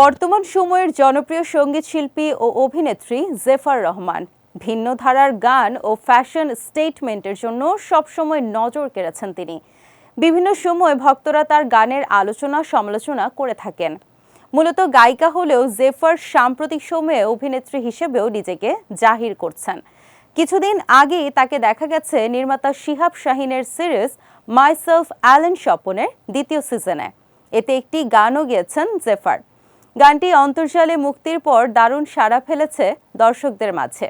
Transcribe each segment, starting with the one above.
বর্তমান সময়ের জনপ্রিয় সংগীত শিল্পী ও অভিনেত্রী জেফার রহমান। ভিন্ন ধারার গান ও ফ্যাশন স্টেটমেন্টের জন্য সবসময় নজর কেড়েছেন তিনি। বিভিন্ন সময় ভক্তরা তার গানের আলোচনা সমালোচনা করে থাকেন। মূলত গায়িকা হলেও জেফার সাম্প্রতিক সময়ে অভিনেত্রী হিসেবেও নিজেকে জাহির করছেন। কিছুদিন আগেই তাকে দেখা গেছে নির্মাতা শিহাব শাহিনের সিরিজ মাইসেলফ অ্যালেন স্বপনের দ্বিতীয় সিজনে। এতে একটি গানও গেয়েছেন জেফার। গানটি অন্তর্জালে মুক্তির পর দারুণ সাড়া ফেলেছে দর্শকদের মাঝে।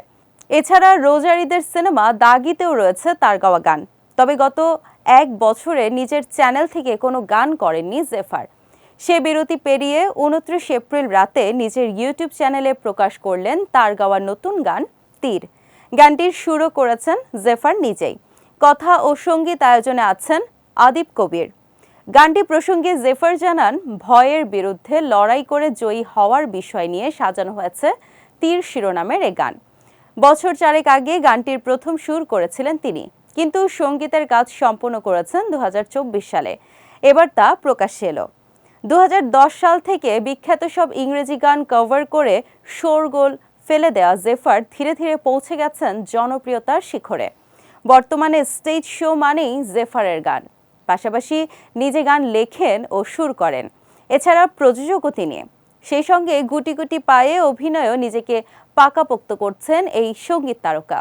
এছাড়া রোজারিদের সিনেমা দাগিতেও রয়েছে তার গাওয়া গান। তবে গত এক বছরে নিজের চ্যানেল থেকে কোনো গান করেননি জেফার। সে বিরতি পেরিয়ে উনত্রিশ এপ্রিল রাতে নিজের ইউটিউব চ্যানেলে প্রকাশ করলেন তার গাওয়া নতুন গান, তীর। গানটির সুরও করেছেন জেফার নিজেই। কথা ও সংগীত আয়োজনে আছেন আদিব কবির। গানটি প্রসঙ্গে জেফার জানান, ভয়ের বিরুদ্ধে লড়াই করে জয়ী হওয়ার বিষয় নিয়ে সাজানো হয়েছে তীর শিরোনামের এ গান। বছর চারেক আগে গানটির প্রথম সুর করেছিলেন তিনি, কিন্তু সঙ্গীতের কাজ সম্পন্ন করেছেন দু হাজার চব্বিশ সালে। এবার তা প্রকাশ্যে এলো। দু হাজার দশ সাল থেকে বিখ্যাত সব ইংরেজি গান কভার করে শোরগোল ফেলে দেওয়া জেফার ধীরে ধীরে পৌঁছে গেছেন জনপ্রিয়তার শিখরে। বর্তমানে স্টেজ শো মানেই জেফারের গান। পাশাপাশি নিজে গান লেখেন ও সুর করেন। এছাড়া প্রযোজকও তিনি। সেই সঙ্গে গুটি গুটি পায়ে অভিনয়ও নিজেকে পাকাপোক্ত করছেন এই সংগীত তারকা।